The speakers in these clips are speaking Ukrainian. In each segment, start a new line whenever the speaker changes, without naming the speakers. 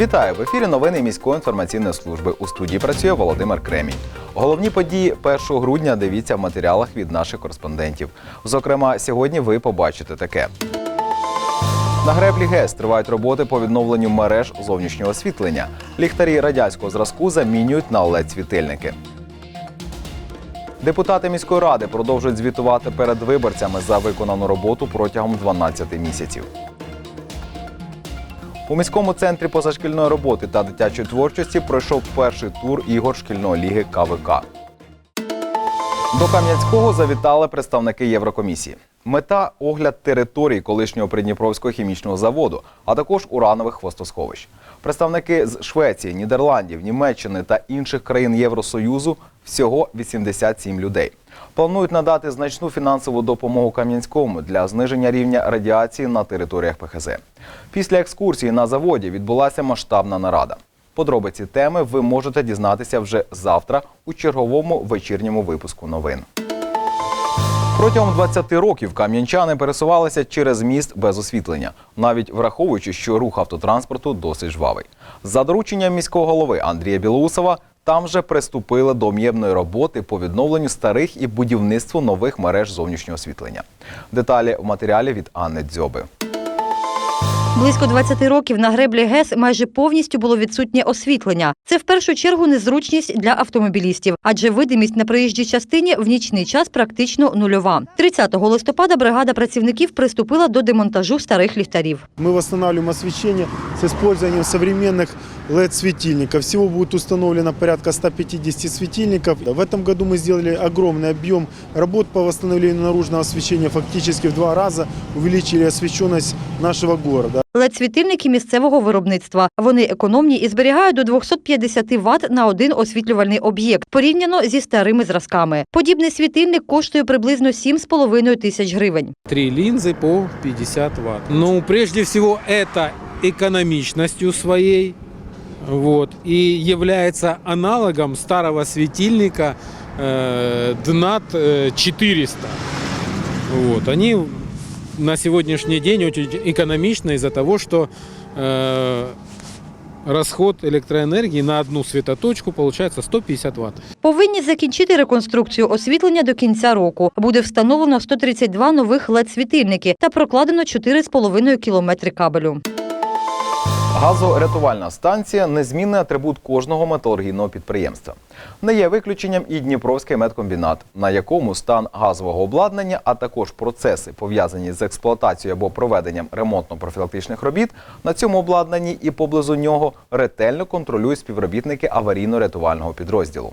Вітаю в ефірі новини міської інформаційної служби. У студії працює Володимир Кремінь. Головні події 1 грудня дивіться в матеріалах від наших кореспондентів. Зокрема, сьогодні ви побачите таке. На греблі ГЕС тривають роботи по відновленню мереж зовнішнього освітлення. Ліхтарі радянського зразку замінюють на oled світильники Депутати міської ради продовжують звітувати перед виборцями за виконану роботу протягом 12 місяців. У міському центрі позашкільної роботи та дитячої творчості пройшов перший тур ігор шкільної ліги КВК. До Кам'янського завітали представники Єврокомісії. Мета огляд території колишнього Придніпровського хімічного заводу, а також уранових хвостосховищ. Представники з Швеції, Нідерландів, Німеччини та інших країн Євросоюзу всього 87 людей. Планують надати значну фінансову допомогу Кам'янському для зниження рівня радіації на територіях ПХЗ. Після екскурсії на заводі відбулася масштабна нарада. Подробиці теми ви можете дізнатися вже завтра у черговому вечірньому випуску новин. Протягом 20 років кам'янчани пересувалися через міст без освітлення, навіть враховуючи, що рух автотранспорту досить жвавий. За дорученням міського голови Андрія Білоусова там же приступили до об'ємної роботи по відновленню старих і будівництву нових мереж зовнішнього освітлення. Деталі в матеріалі від Анни Дзьоби.
Близько 20 років на греблі ГЕС майже повністю було відсутнє освітлення. Це в першу чергу незручність для автомобілістів, адже видимість на проїжджій частині в нічний час практично нульова. 30 листопада бригада працівників приступила до демонтажу старих ліхтарів.
Мы восстанавливаем освещение с использованием современных LED-светильников. Всего будет установлено порядка 150 светильников. В этом году мы сделали огромный объем работ по восстановлению наружного освещения. Фактически в два раза увеличили освещенность нашего города.
LED-світильники місцевого виробництва. Вони економні і зберігають до 250 Вт на один освітлювальний об'єкт, порівняно зі старими зразками. Подібний світильник коштує приблизно 7,5 тисяч гривень.
Три линзы по 50 ватт. Ну, прежде всего, это экономичностью своей. Вот, и является аналогом старого светильника э, DNAT э, 400. Вот, они на сегодняшний день очень экономичны из-за того, что э, расход электроэнергии на одну светоточку получается 150 ватт.
Повинні закінчити реконструкцію освітлення до кінця року. Буде встановлено 132 нових LED-світильники та прокладено 4,5 кілометри кабелю.
Газорятувальна станція незмінний атрибут кожного металургійного підприємства. Не є виключенням і Дніпровський медкомбінат, на якому стан газового обладнання, а також процеси, пов'язані з експлуатацією або проведенням ремонтно-профілактичних робіт, на цьому обладнанні і поблизу нього ретельно контролюють співробітники аварійно-рятувального підрозділу.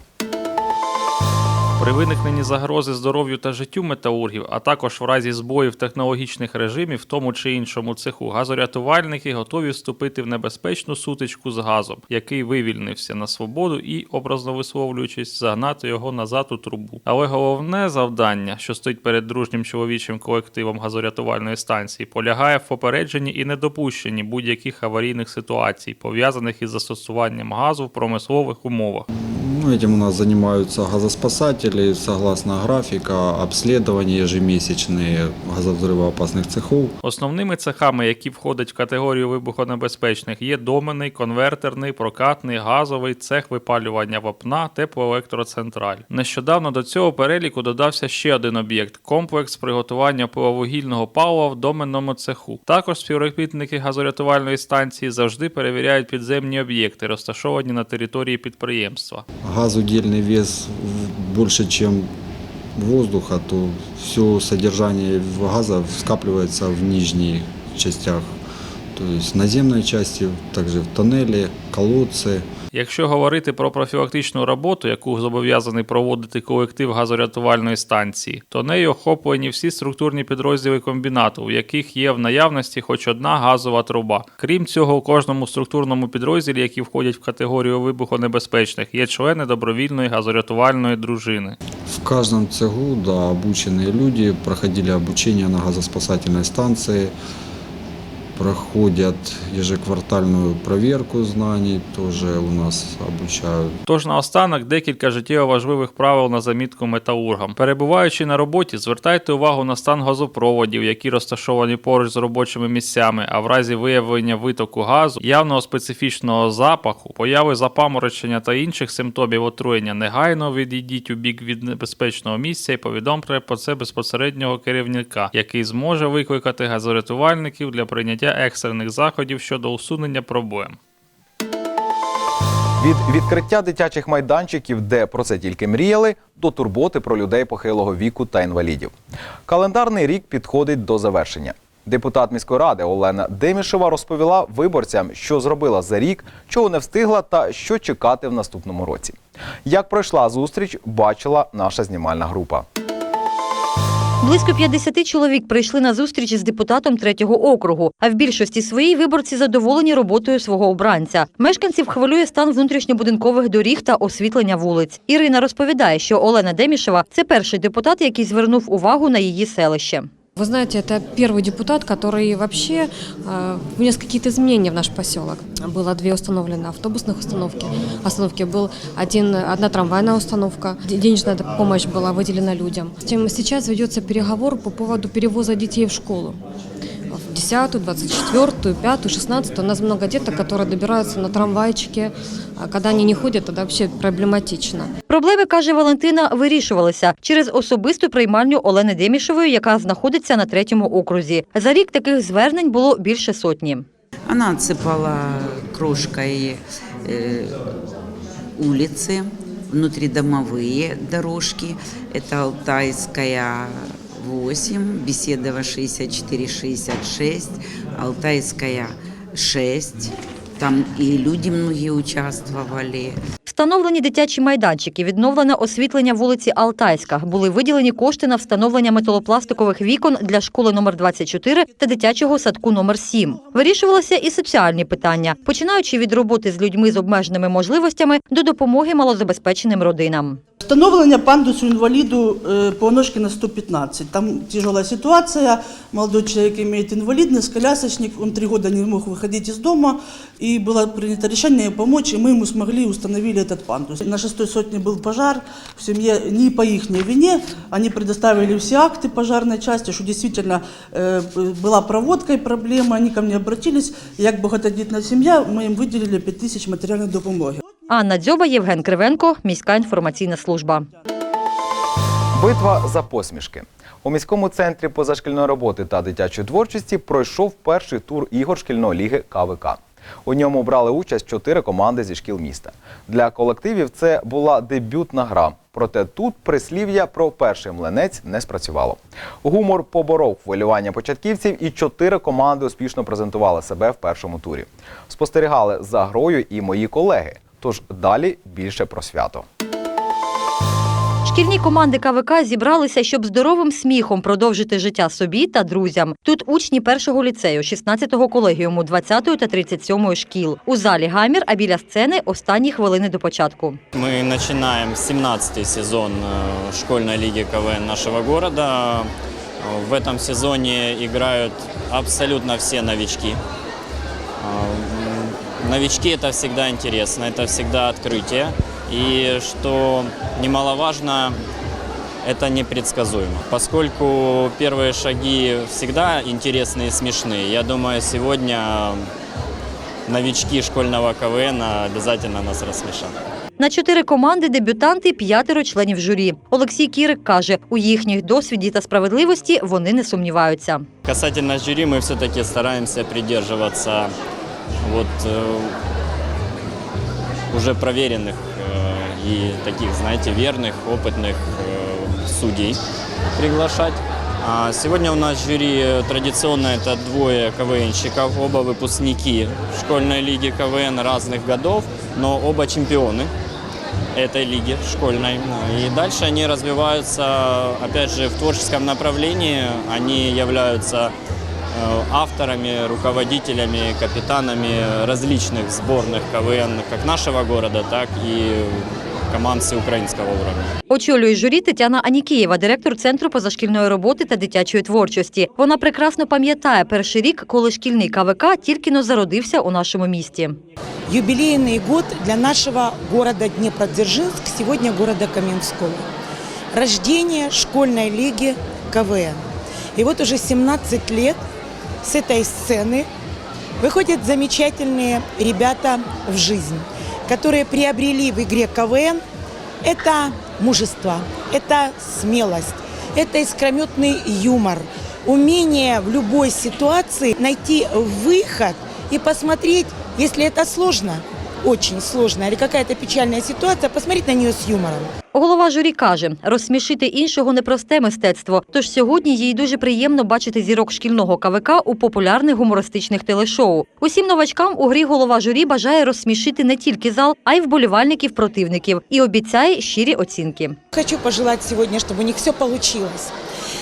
При виникненні загрози здоров'ю та життю металургів, а також в разі збоїв технологічних режимів в тому чи іншому цеху, газорятувальники готові вступити в небезпечну сутичку з газом, який вивільнився на свободу і, образно висловлюючись, загнати його назад у трубу. Але головне завдання, що стоїть перед дружнім чоловічим колективом газорятувальної станції, полягає в попередженні і недопущенні будь-яких аварійних ситуацій, пов'язаних із застосуванням газу в промислових умовах.
Ну, этим у нас занимаются газоспасатели согласно графика, обследования ежемесячные газовзрывоопасных цехов.
Основними цехами, які входять в категорію вибухонебезпечних, є доменний, конвертерний, прокатний, газовий, цех випалювання вапна, теплоелектроцентраль. Нещодавно до цього переліку додався ще один об'єкт комплекс приготування пиловугільного палива в доменному цеху. Також співробітники газорятувальної станції завжди перевіряють підземні об'єкти, розташовані на території підприємства.
Газ удельный вес больше, чем воздуха, то все содержание газа скапливается в нижних частях. То есть наземной части, также в тоннеле, колодцы.
Якщо говорити про профілактичну роботу, яку зобов'язаний проводити колектив газорятувальної станції, то нею охоплені всі структурні підрозділи комбінату, у яких є в наявності хоч одна газова труба. Крім цього, у кожному структурному підрозділі, які входять в категорію вибухонебезпечних, є члени добровільної газорятувальної дружини.
В каждом цеху да, обученные люди проходили обучение на газоспасательной станции. Проходят ежеквартальную проверку знаний, тоже у нас обучают.
Тож наостанок декілька життєво важливих правил на замітку металургам. Перебуваючи на роботі, звертайте увагу на стан газопроводів, які розташовані поруч з робочими місцями, а в разі виявлення витоку газу, явного специфічного запаху, появи запаморочення та інших симптомів отруєння, негайно відійдіть у бік від небезпечного місця і повідомте про це безпосереднього керівника, який зможе викликати газорятувальників для прийняття екстрених заходів щодо усунення проблем.
Від відкриття дитячих майданчиків, де про це тільки мріяли, до турботи про людей похилого віку та інвалідів. Календарний рік підходить до завершення. Депутат міської ради Олена Демішева розповіла виборцям, що зробила за рік, чого не встигла та що чекати в наступному році. Як пройшла зустріч, бачила наша знімальна група.
Близько 50 чоловік прийшли на зустріч з депутатом третього округу. А в більшості своїй виборці задоволені роботою свого обранця. Мешканців хвилює стан внутрішньобудинкових доріг та освітлення вулиць. Ірина розповідає, що Олена Демішева це перший депутат, який звернув увагу на її селище.
Вы знаете, это первый депутат, который вообще э, внес какие-то изменения в наш поселок. Было две установлены автобусных установки. Остановки был один, одна трамвайная установка. Де- Денежная помощь была выделена людям. Тем сейчас ведется переговор по поводу перевоза детей в школу. В 10, 24, 5, 16. У нас много деток, которые добираются на трамвайчике. А когда они не ходят, тогда вообще проблематично.
Проблеми, каже Валентина, вирішувалися через особисту приймальню Олени Демішевої, яка знаходиться на третьому окрузі. За рік таких звернень було більше сотні.
Она отсыпала крошкой э, улицы, внутридомовые дорожки. Это Алтайская 8, Беседова 64-66, Алтайская 6. Там и люди многие участвовали.
Встановлені дитячі майданчики, відновлене освітлення вулиці Алтайська. Були виділені кошти на встановлення металопластикових вікон для школи номер 24 та дитячого садку номер 7. Вирішувалися і соціальні питання, починаючи від роботи з людьми з обмеженими можливостями до допомоги малозабезпеченим родинам.
Встановлення пандусу інваліду е, по Ножкіна 115. Там тяжелая ситуация. Молодой человек имеет инвалидность, колясочник. Он три года не мог выходить из дома. И было принято решение помочь, и мы ему смогли установили этот пандус. На шестой сотне был пожар в семье не по их вине. Они предоставили все акты пожарной части, что действительно э, была проводка и проблема. Они ко мне обратились. Як багатодітна сім'я, ми їм виділили 5 тисяч матеріальної допомоги.
Анна Дзьоба, Євген Кривенко, міська інформаційна служба.
Битва за посмішки. У міському центрі позашкільної роботи та дитячої творчості пройшов перший тур ігор шкільної ліги КВК. У ньому брали участь чотири команди зі шкіл міста. Для колективів це була дебютна гра. Проте тут прислів'я про перший млинець не спрацювало. Гумор поборов хвилювання початківців, і чотири команди успішно презентували себе в першому турі. Спостерігали за грою і мої колеги. Тож далі більше про свято.
Шкільні команди КВК зібралися, щоб здоровим сміхом продовжити життя собі та друзям. Тут учні першого ліцею, 16-го колегіуму, 20-ї та 37-ї шкіл. У залі гамір, а біля сцени останні хвилини до початку.
Мы начинаем 17-й сезон э, школьной лиги КВН нашего города. Э, В этом сезоне играют абсолютно все новички. Э, м, Новички это всегда интересно, это всегда открытие. И что немаловажно, это непредсказуемо. Поскольку первые шаги всегда интересные и смешные, я думаю, сегодня новички школьного КВН обязательно нас рассмешат.
На чотири команди дебютанти, п'ятеро членів журі. Олексій Кірик каже, у їхніх досвіді та справедливості вони не сумніваються.
Касательно жюри, мы все-таки стараемся придерживаться вот э, уже проверенных э, и таких, знаете, верных, опытных э, судей приглашать. А сегодня у нас жюри традиционно это двое КВНщиков, оба выпускники школьной лиги КВН разных годов, но оба чемпионы этой лиги школьной. И дальше они развиваются, опять же, в творческом направлении. Они являются авторами, руководителями, капитанами различных сборных КВН как нашего города, так и команд всеукраинского уровня.
Очолює журі Тетяна Анікієва, директор Центру позашкільної роботи та дитячої творчості. Вона прекрасно пам'ятає перший рік, коли шкільний КВК тільки но зародився у нашому місті.
Юбилейный год для нашего города Днепродзержинск, сегодня города Каменского. Рождение школьной лиги КВН. И вот уже 17 лет с этой сцены выходят замечательные ребята в жизнь, которые приобрели в игре КВН это мужество, это смелость, это искрометный юмор, умение в любой ситуации найти выход и посмотреть, если это сложно, очень сложно, или какая-то печальная ситуация, посмотреть на нее с юмором.
Голова журі каже, розсмішити іншого непросте мистецтво. Тож сьогодні їй дуже приємно бачити зірок шкільного КВК у популярних гумористичних телешоу. Усім новачкам у грі голова журі бажає розсмішити не тільки зал, а й вболівальників противників і обіцяє щирі оцінки.
Хочу пожелать сегодня, чтобы у них все получилось.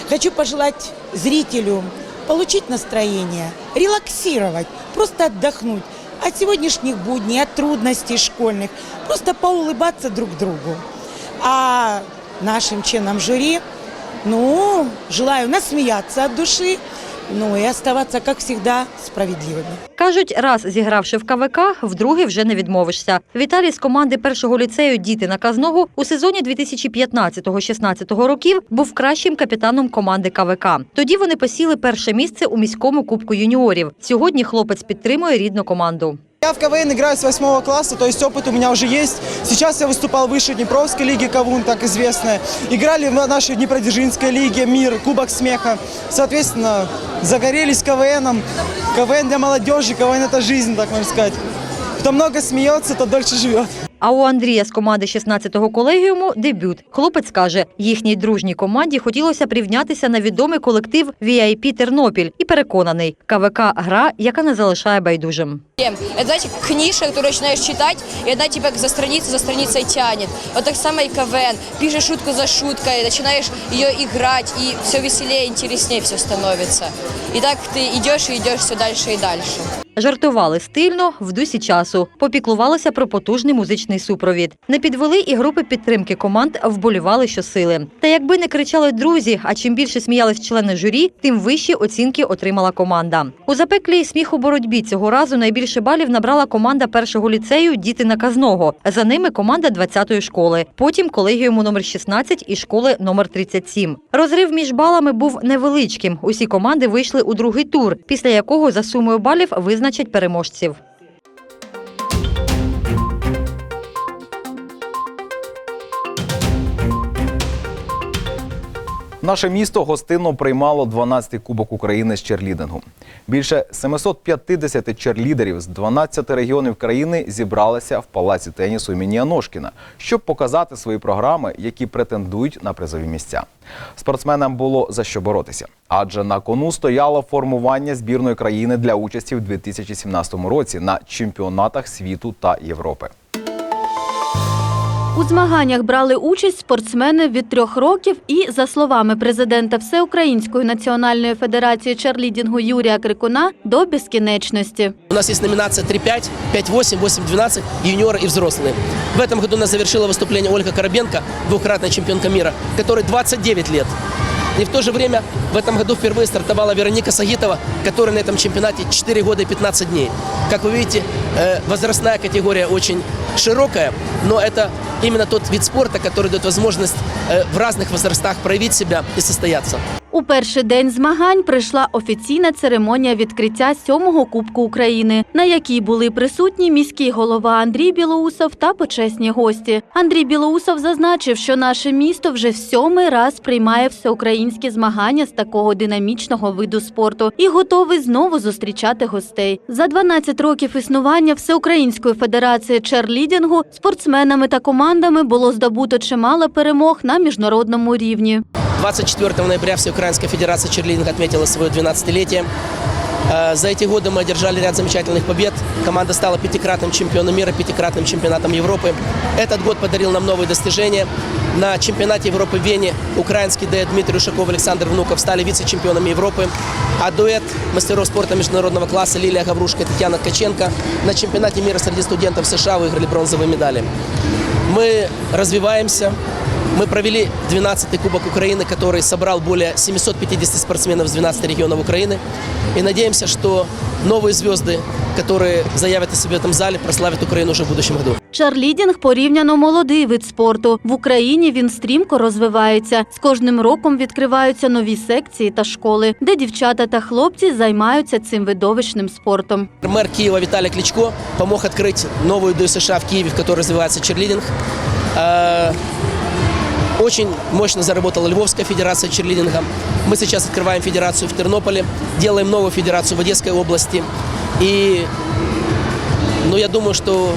Хочу пожелать зрителю получить настроение, релаксировать, просто отдохнуть от сегодняшних будней, от трудностей школьных, просто поулыбаться друг другу. А нашим членам жюри, ну, желаю насмеяться от души, ну і оставатися, как завжди, справедливими.
Кажуть, раз зігравши в КВК, вдруге вже не відмовишся. Віталій з команди першого ліцею Діти наказного у сезоні 2015-16 років був кращим капітаном команди КВК. Тоді вони посіли перше місце у міському кубку юніорів. Сьогодні хлопець підтримує рідну команду.
Я в КВН играю с восьмого класса, то есть опыт у меня уже есть. Сейчас я выступал выше Днепровской лиги КВУН, так известная. Играли в нашей Днепродзержинской лиге «Мир», Кубок смеха. Соответственно, загорелись КВНом. КВН для молодежи, КВН – это жизнь, так можно сказать. Кто много смеется, тот дольше живет.
А у Андрія з команди 16-го колегіуму дебют. Хлопець каже, їхній дружній команді хотілося прирівнятися на відомий колектив VIP Тернопіль і переконаний, КВК гра, яка не залишає байдужим.
Это, знаете, книжка, которую начинаешь читать, и она тебя за страницу за страницей тянет. Вот так само и КВН. Пишешь шутку за шуткой, начинаешь ее играть, и все веселее, интереснее все становится. И так ты идешь и идешь все дальше и дальше.
Жартували стильно, в дусі часу, попіклувалися про потужний музичний супровід. Не підвели і групи підтримки команд вболівали щосили. Та якби не кричали друзі, а чим більше сміялись члени журі, тим вищі оцінки отримала команда. У запеклій сміху боротьбі цього разу найбільше балів набрала команда першого ліцею Діти наказного. За ними команда 20-ї школи. Потім колегіуму номер 16 і школи номер 37. Розрив між балами був невеличким. Усі команди вийшли у другий тур, після якого за сумою балів визначать переможців.
Наше місто гостинно приймало 12-й Кубок України з черлідингу. Більше 750 черлідерів з 12 регіонів країни зібралися в палаці тенісу імені Аношкіна, щоб показати свої програми, які претендують на призові місця. Спортсменам було за що боротися, адже на кону стояло формування збірної країни для участі в 2017 році на чемпіонатах світу та Європи.
У змаганнях брали участь спортсмени від трьох років і, за словами президента Всеукраїнської національної федерації черлідінгу Юрія Крикуна, до безкінечності.
У нас есть номинация 3-5, 5-8, 8-12, юниоры и взрослые. В этом году у нас завершила выступление Ольга Коробенко, двукратная чемпионка мира, которой 29 лет. И в то же время в этом году впервые стартовала Вероника Сагитова, которая на этом чемпионате 4 года и 15 дней. Как вы видите, э, возрастная категория очень широкая, но это именно тот вид спорта, который дает возможность э, в разных возрастах проявить себя и состояться.
У перший день змагань прийшла офіційна церемонія відкриття сьомого Кубку України, на якій були присутні міський голова Андрій Білоусов та почесні гості. Андрій Білоусов зазначив, що наше місто вже в сьомий раз приймає всеукраїнські змагання з такого динамічного виду спорту і готовий знову зустрічати гостей. За 12 років існування Всеукраїнської федерації черлідінгу спортсменами та командами було здобуто чимало перемог на міжнародному рівні.
24 ноября Всеукраинская федерация черлидинга отметила свое 12-летие. Э, За эти годы мы одержали ряд замечательных побед. Команда стала пятикратным чемпионом мира, пятикратным чемпионатом Европы. Этот год подарил нам новые достижения. На чемпионате Европы в Вене украинский дуэт Дмитрий Ушаков и Александр Внуков стали вице-чемпионами Европы. А дуэт мастеров спорта международного класса Лилия Гаврушка и Татьяна Ткаченко на чемпионате мира среди студентов США выиграли бронзовые медали. Мы развиваемся. Мы провели 12-й Кубок Украины, который собрал более 750 спортсменов с 12 регионов Украины. И надеемся, что новые звезды, которые заявят о себе в этом зале, прославят Украину уже в будущем году.
Чарлідінг порівняно молодий вид спорту. В Україні він стрімко розвивається. З кожним роком відкриваються нові секції та школи, де дівчата та хлопці займаються цим видовищним спортом.
Мэр Киева Виталий Кличко помог открыть новую ДЮСШ в Киеве, в которой развивается черлидинг. Э, Очень мощно заработала Львовская федерация черлидинга. Мы сейчас открываем федерацию в Тернополе, делаем новую федерацию в Одесской области. И ну, я думаю, что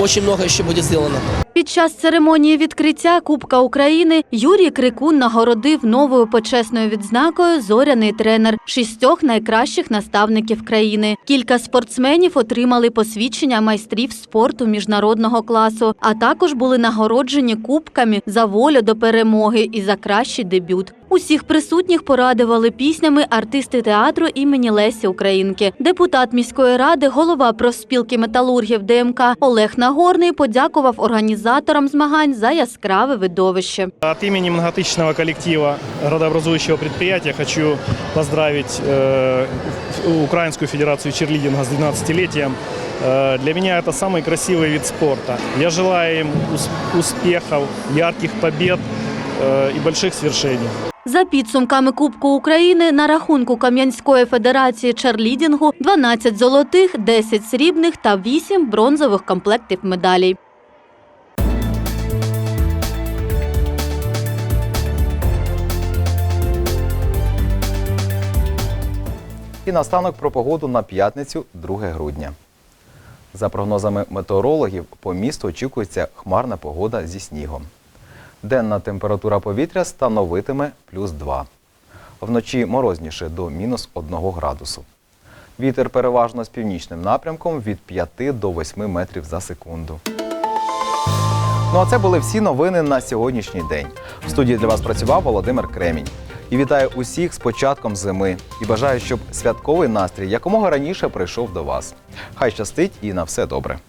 очень много еще будет сделано.
Під час церемонії відкриття Кубка України Юрій Крикун нагородив новою почесною відзнакою зоряний тренер шістьох найкращих наставників країни. Кілька спортсменів отримали посвідчення майстрів спорту міжнародного класу, а також були нагороджені кубками за волю до перемоги і за кращий дебют. Усіх присутніх порадували піснями артисти театру імені Лесі Українки. Депутат міської ради, голова профспілки металургів ДМК Олег Нагорний подякував організаторам змагань за яскраве видовище.
От имени многотысячного коллектива градообразующего предприятия хочу поздравить э, Украинскую Федерацию черлидинга с 12-летием. Э, для меня это самый красивый вид спорта. Я желаю им ус- успехов, ярких побед э, и больших свершений.
За підсумками Кубку України на рахунку Кам'янської федерації черлідінгу 12 золотих, 10 срібних та 8 бронзових комплектів медалей.
І наостанок про погоду на п'ятницю, 2 грудня. За прогнозами метеорологів, по місту очікується хмарна погода зі снігом. Денна температура повітря становитиме плюс 2. Вночі морозніше до мінус 1 градусу. Вітер переважно з північним напрямком від 5 до 8 метрів за секунду. Ну а це були всі новини на сьогоднішній день. В студії для вас працював Володимир Кремінь. І вітаю усіх з початком зими. І бажаю, щоб святковий настрій якомога раніше прийшов до вас. Хай щастить і на все добре.